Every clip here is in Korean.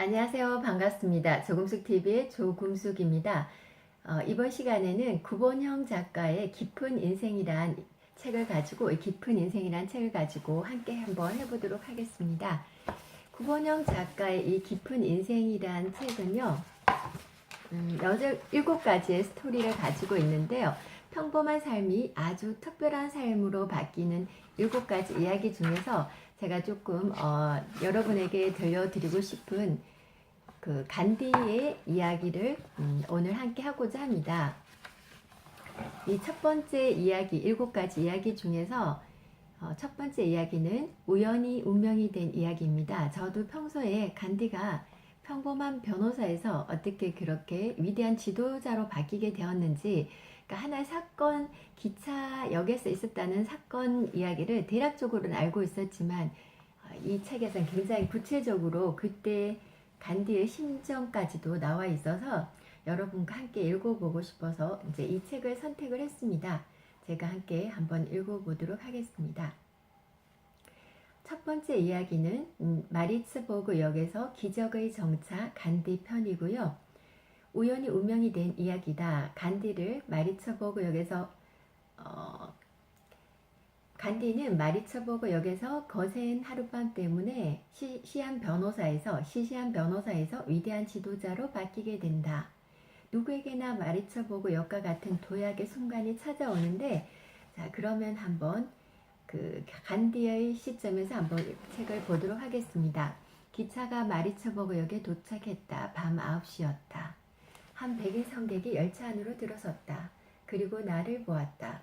안녕하세요. 반갑습니다. 조금숙TV의 조금숙입니다. 어, 이번 시간에는 구본형 작가의 깊은 인생이란 책을 가지고, 깊은 인생이란 책을 가지고 함께 한번 해보도록 하겠습니다. 구본형 작가의 이 깊은 인생이란 책은요, 음, 여덟, 일곱 가지의 스토리를 가지고 있는데요. 평범한 삶이 아주 특별한 삶으로 바뀌는 일곱 가지 이야기 중에서 제가 조금 어, 여러분에게 들려드리고 싶은 그 간디의 이야기를 음, 오늘 함께 하고자 합니다. 이 첫 번째 이야기, 일곱 가지 이야기 중에서 어, 첫 번째 이야기는 우연히 운명이 된 이야기입니다. 저도 평소에 간디가 평범한 변호사에서 어떻게 그렇게 위대한 지도자로 바뀌게 되었는지 그러니까 하나의 사건 기차역에서 있었다는 사건 이야기를 대략적으로는 알고 있었지만 어, 이 책에서는 굉장히 구체적으로 그때 간디의 심정까지도 나와 있어서 여러분과 함께 읽어보고 싶어서 이제 이 책을 선택을 했습니다. 제가 함께 한번 읽어보도록 하겠습니다. 첫 번째 이야기는 음, 마리츠버그 역에서 기적의 정차 간디 편이고요. 우연히 운명이 된 이야기다. 간디를 마리츠버그 역에서 어, 간디는 마리츠버그 역에서 거센 하룻밤 때문에 시, 시한 변호사에서 시시한 변호사에서 위대한 지도자로 바뀌게 된다. 누구에게나 마리츠버그 역과 같은 도약의 순간이 찾아오는데 자 그러면 한번 그 간디의 시점에서 한번 책을 보도록 하겠습니다. 기차가 마리츠버그 역에 도착했다. 밤 9시였다. 한 백인 성객이 열차 안으로 들어섰다. 그리고 나를 보았다.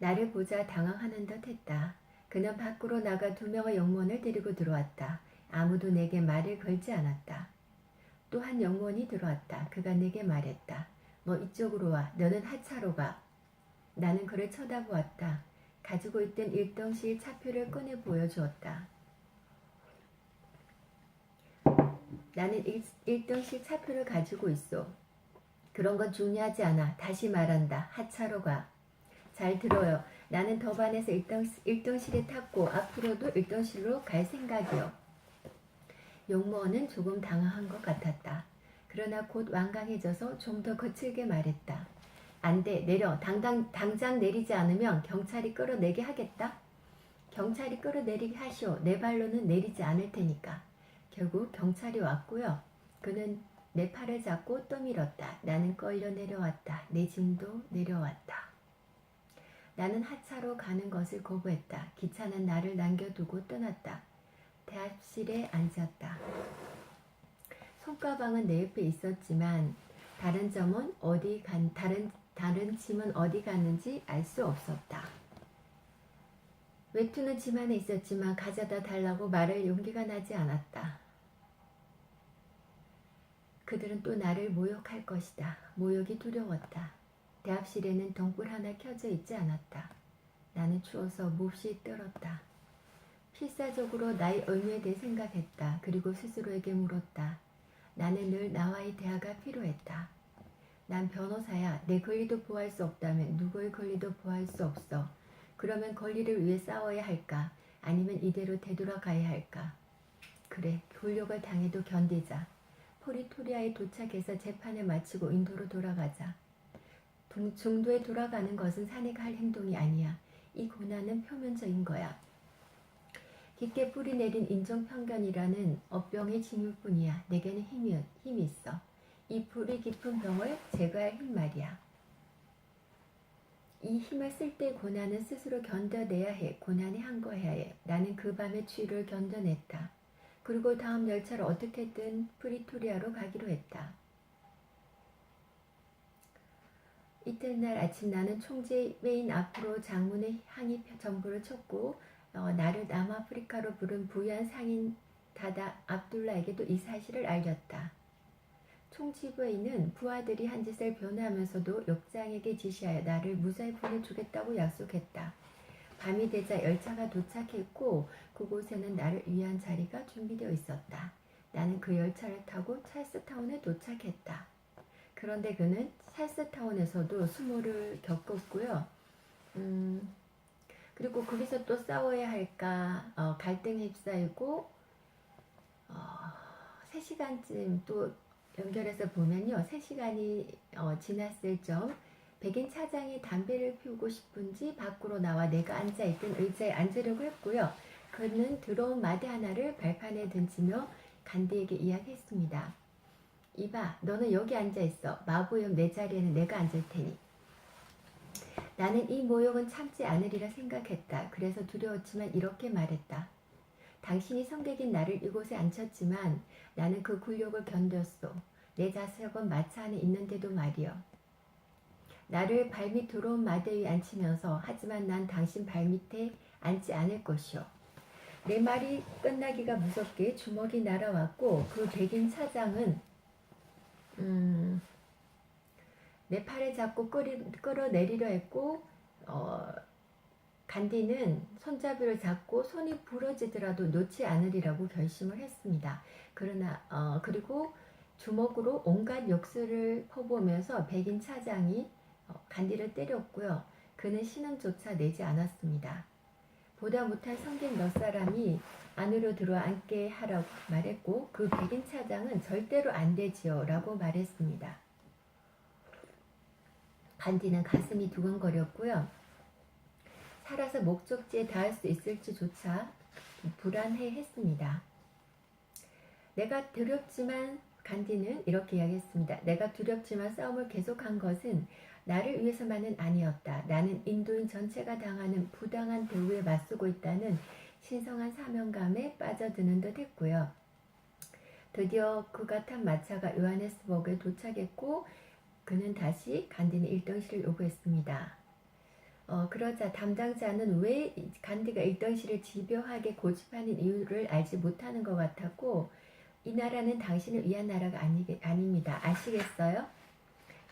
나를 보자 당황하는 듯 했다. 그는 밖으로 나가 두 명의 영문을 데리고 들어왔다. 아무도 내게 말을 걸지 않았다. 또 한 영문이 들어왔다. 그가 내게 말했다. 너 이쪽으로 와. 너는 하차로 가. 나는 그를 쳐다보았다. 가지고 있던 일등실 차표를 꺼내 보여주었다. 나는 일, 일등실 차표를 가지고 있어. 그런 건 중요하지 않아. 다시 말한다. 하차로 가. 잘 들어요. 나는 더반에서 1등, 1등실에 탔고 앞으로도 1등실로 갈 생각이요. 용모원은 조금 당황한 것 같았다. 그러나 곧 완강해져서 좀 더 거칠게 말했다. 안 돼, 내려. 당당, 당장 내리지 않으면 경찰이 끌어내게 하겠다? 경찰이 끌어내리게 하시오. 내 발로는 내리지 않을 테니까. 결국 경찰이 왔고요. 그는 내 팔을 잡고 떠밀었다. 나는 끌려 내려왔다. 내 짐도 내려왔다. 나는 하차로 가는 것을 거부했다. 기차는 나를 남겨두고 떠났다. 대합실에 앉았다. 손가방은 내 옆에 있었지만 다른 점은 어디 간 다른 다른 짐은 어디 갔는지 알 수 없었다. 외투는 짐 안에 있었지만 가져다 달라고 말할 용기가 나지 않았다. 그들은 또 나를 모욕할 것이다. 모욕이 두려웠다. 대합실에는 등불 하나 켜져 있지 않았다. 나는 추워서 몹시 떨었다. 필사적으로 나의 의미에 대해 생각했다. 그리고 스스로에게 물었다. 나는 늘 나와의 대화가 필요했다. 난 변호사야. 내 권리도 보호할 수 없다면 누구의 권리도 보호할 수 없어. 그러면 권리를 위해 싸워야 할까? 아니면 이대로 되돌아가야 할까? 그래, 굴욕을 당해도 견디자. 포리토리아에 도착해서 재판을 마치고 인도로 돌아가자. 동- 중도에 돌아가는 것은 산에가 할 행동이 아니야. 이 고난은 표면적인 거야. 깊게 뿌리 내린 인종 편견이라는 업병의 징일 뿐이야. 내게는 힘이, 힘이 있어. 이 뿌리 깊은 병을 제거할 힘 말이야. 이 힘을 쓸 때 고난은 스스로 견뎌내야 해. 고난이 항거해야 해. 나는 그 밤의 추위를 견뎌냈다. 그리고 다음 열차를 어떻게든 프리토리아로 가기로 했다. 이튿날 아침 나는 총재 메인 앞으로 장문의 항의 정부를 쳤고 어, 나를 남아프리카로 부른 부유한 상인 다다 압둘라에게도 이 사실을 알렸다. 총지부에는 부하들이 한 짓을 변호하면서도 역장에게 지시하여 나를 무사히 보내주겠다고 약속했다. 밤이 되자 열차가 도착했고 그곳에는 나를 위한 자리가 준비되어 있었다. 나는 그 열차를 타고 찰스타운에 도착했다. 그런데 그는 찰스타운에서도 수모를 겪었고요. 음, 그리고 거기서 또 싸워야 할까 어, 갈등에 휩싸이고 어, 3시간쯤 또 연결해서 보면요. 3시간이 어, 지났을 점 백인 차장이 담배를 피우고 싶은지 밖으로 나와 내가 앉아있던 의자에 앉으려고 했고요. 그는 들어온 마대 하나를 발판에 던지며 간디에게 이야기했습니다. 이봐, 너는 여기 앉아있어. 마부염 내 자리에는 내가 앉을 테니. 나는 이 모욕은 참지 않으리라 생각했다. 그래서 두려웠지만 이렇게 말했다. 당신이 성객인 나를 이곳에 앉혔지만 나는 그 굴욕을 견뎠소. 내 자석은 마차 안에 있는데도 말이여. 나를 발밑 들어온 마대 위에 앉히면서 하지만 난 당신 발밑에 앉지 않을 것이오. 내 말이 끝나기가 무섭게 주먹이 날아왔고 그 백인 차장은 음, 내 팔을 잡고 끌어내리려 했고 어, 간디는 손잡이를 잡고 손이 부러지더라도 놓지 않으리라고 결심을 했습니다. 그러나 어, 그리고 주먹으로 온갖 역수를 퍼부으면서 백인 차장이 어, 간디를 때렸고요. 그는 신음조차 내지 않았습니다. 보다 못할 성긴 몇 사람이 안으로 들어와 앉게 하라고 말했고 그 백인 차장은 절대로 안 되지요 라고 말했습니다. 간디는 가슴이 두근거렸고요. 살아서 목적지에 닿을 수 있을지조차 불안해 했습니다. 내가 두렵지만 간디는 이렇게 이야기했습니다. 내가 두렵지만 싸움을 계속한 것은 나를 위해서만은 아니었다. 나는 인도인 전체가 당하는 부당한 대우에 맞서고 있다는 신성한 사명감에 빠져드는 듯 했고요. 드디어 그가 탄 마차가 요하네스버그에 도착했고 그는 다시 간디는 일등실을 요구했습니다. 어, 그러자 담당자는 왜 간디가 일등실을 집요하게 고집하는 이유를 알지 못하는 것 같았고 이 나라는 당신을 위한 나라가 아니, 아닙니다. 아시겠어요?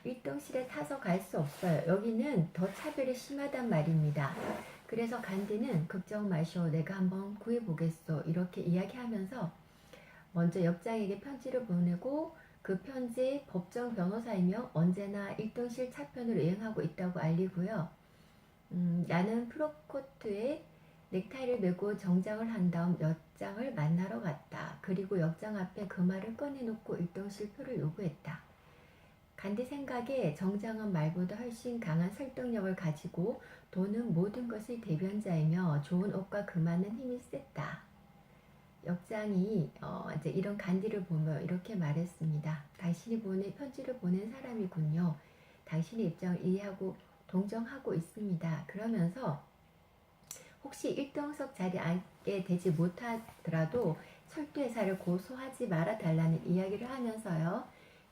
일등실에 타서 갈 수 없어요. 여기는 더 차별이 심하단 말입니다. 그래서 간디는 걱정 마시오. 내가 한번 구해보겠소. 이렇게 이야기하면서 먼저 역장에게 편지를 보내고 그 편지 법정 변호사이며 언제나 일등실 차편으로 여행하고 있다고 알리고요. 음, 나는 프로코트에 넥타이를 메고 정장을 한 다음 역장을 만나러 갔다. 그리고 역장 앞에 그 말을 꺼내놓고 일등실 표를 요구했다. 간디 생각에 정장은 말보다 훨씬 강한 설득력을 가지고 돈은 모든 것의 대변자이며 좋은 옷과 금화는 힘이 셌다. 역장이 어, 이제 이런 간디를 보며 이렇게 말했습니다. 당신이 보내 편지를 보낸 사람이군요. 당신의 입장을 이해하고 동정하고 있습니다. 그러면서 혹시 1등석 자리에 앉게 되지 못하더라도 철도회사를 고소하지 말아 달라는 이야기를 하면서요.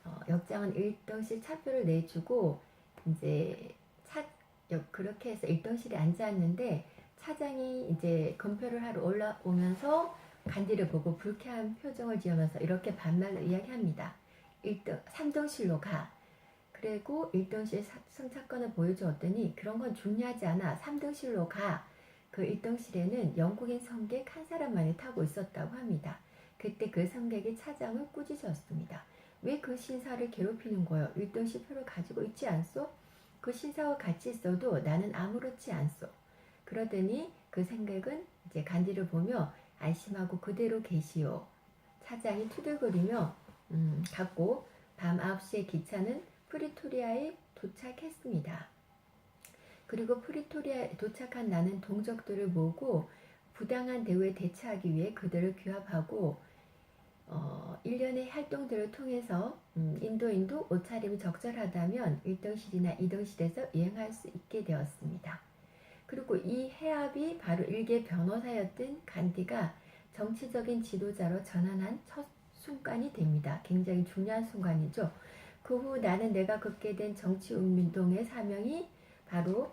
어, 역장은 1등실 차표를 내주고 이제 차 역- 그렇게 해서 1등실에 앉았는데 차장이 이제 검표를 하러 올라오면서 간디를 보고 불쾌한 표정을 지으면서 이렇게 반말로 이야기합니다. 1등 3등실로 가. 그리고 1등실 승차권을 보여주었더니 그런 건 중요하지 않아. 3등실로 가. 그 1등실에는 영국인 성객 한 사람만이 타고 있었다고 합니다. 그때 그 성객이 차장을 꾸짖었습니다. 왜 그 신사를 괴롭히는 거요? 1등실 표를 가지고 있지 않소? 그 신사와 같이 있어도 나는 아무렇지 않소. 그러더니 그 생객은 이제 간디를 보며 안심하고 그대로 계시오. 차장이 투덜거리며 음, 갔고 밤 9시에 기차는 프리토리아에 도착했습니다. 그리고 프리토리아에 도착한 나는 동족들을 모으고 부당한 대우에 대처하기 위해 그들을 규합하고 어, 일련의 활동들을 통해서 음, 인도인도 옷차림이 적절하다면 1등실이나 2등실에서 여행할 수 있게 되었습니다. 그리고 이 해압이 바로 일개 변호사였던 간디가 정치적인 지도자로 전환한 첫 순간이 됩니다. 굉장히 중요한 순간이죠. 그 후 나는 내가 걷게 된 정치운동의 사명이 바로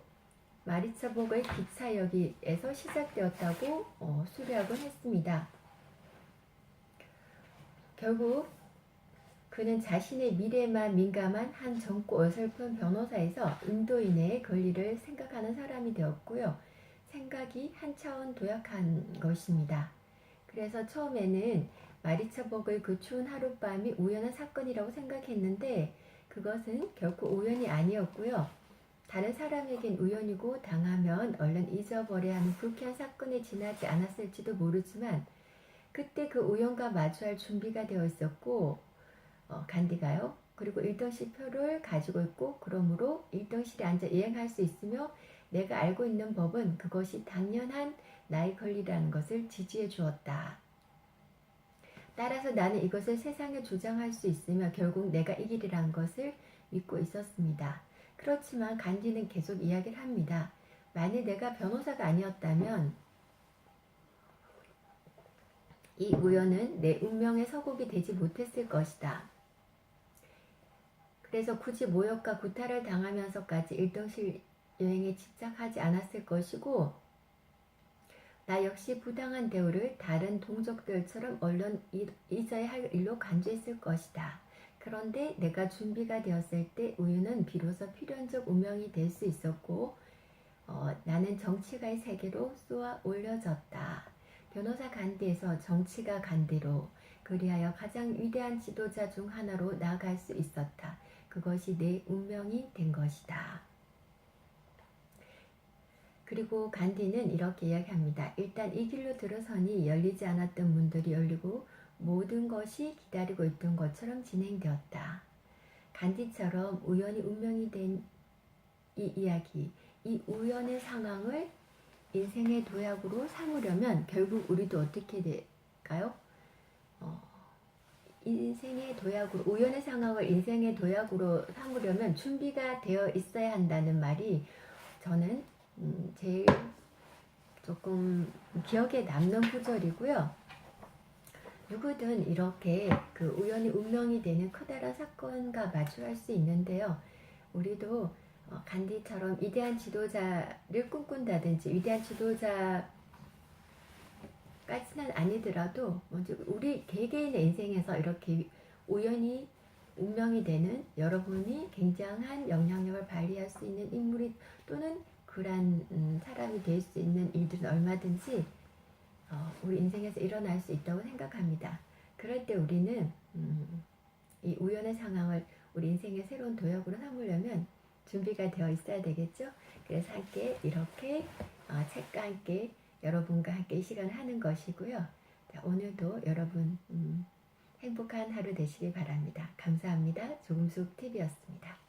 마리차복의 기차역에서 시작되었다고 어, 수료하곤 했습니다. 결국 그는 자신의 미래에만 민감한 한 젊고 어설픈 변호사에서 인도인의 권리를 생각하는 사람이 되었고요. 생각이 한 차원 도약한 것입니다. 그래서 처음에는 마리차복의 그 추운 하룻밤이 우연한 사건이라고 생각했는데 그것은 결코 우연이 아니었고요. 다른 사람에겐 우연이고 당하면 얼른 잊어버려야 하는 불쾌한 사건에 지나지 않았을지도 모르지만 그때 그 우연과 마주할 준비가 되어 있었고 어, 간디가요. 그리고 1등실 표를 가지고 있고 그러므로 1등실에 앉아 이행할 수 있으며 내가 알고 있는 법은 그것이 당연한 나의 권리라는 것을 지지해 주었다. 따라서 나는 이것을 세상에 주장할 수 있으며 결국 내가 이기리라는 것을 믿고 있었습니다. 그렇지만 간디는 계속 이야기를 합니다. 만일 내가 변호사가 아니었다면 이 우연은 내 운명의 서곡이 되지 못했을 것이다. 그래서 굳이 모욕과 구타를 당하면서까지 일등실 여행에 집착하지 않았을 것이고 나 역시 부당한 대우를 다른 동족들처럼 얼른 이- 잊어야 할 일로 간주했을 것이다. 그런데 내가 준비가 되었을 때 우유는 비로소 필연적 운명이 될 수 있었고 어, 나는 정치가의 세계로 쏘아 올려졌다. 변호사 간디에서 정치가 간디로 그리하여 가장 위대한 지도자 중 하나로 나아갈 수 있었다. 그것이 내 운명이 된 것이다. 그리고 간디는 이렇게 이야기합니다. 일단 이 길로 들어서니 열리지 않았던 문들이 열리고 모든 것이 기다리고 있던 것처럼 진행되었다. 간디처럼 우연히 운명이 된 이 이야기, 이 우연의 상황을 인생의 도약으로 삼으려면 결국 우리도 어떻게 될까요? 어, 인생의 도약으로 우연의 상황을 인생의 도약으로 삼으려면 준비가 되어 있어야 한다는 말이 저는 음, 제일 조금 기억에 남는 구절이고요. 누구든 이렇게 그 우연히 운명이 되는 커다란 사건과 마주할 수 있는데요. 우리도 어, 간디처럼 위대한 지도자를 꿈꾼다든지 위대한 지도자까지는 아니더라도 먼저 우리 개개인의 인생에서 이렇게 우연히 운명이 되는 여러분이 굉장한 영향력을 발휘할 수 있는 인물이 또는 그러한 음, 사람이 될 수 있는 일들은 얼마든지 어, 우리 인생에서 일어날 수 있다고 생각합니다. 그럴 때 우리는 음, 이 우연의 상황을 우리 인생의 새로운 도약으로 삼으려면 준비가 되어 있어야 되겠죠. 그래서 함께 이렇게 어, 책과 함께 여러분과 함께 이 시간을 하는 것이고요. 자, 오늘도 여러분 음, 행복한 하루 되시길 바랍니다. 감사합니다. 조금숙 TV였습니다.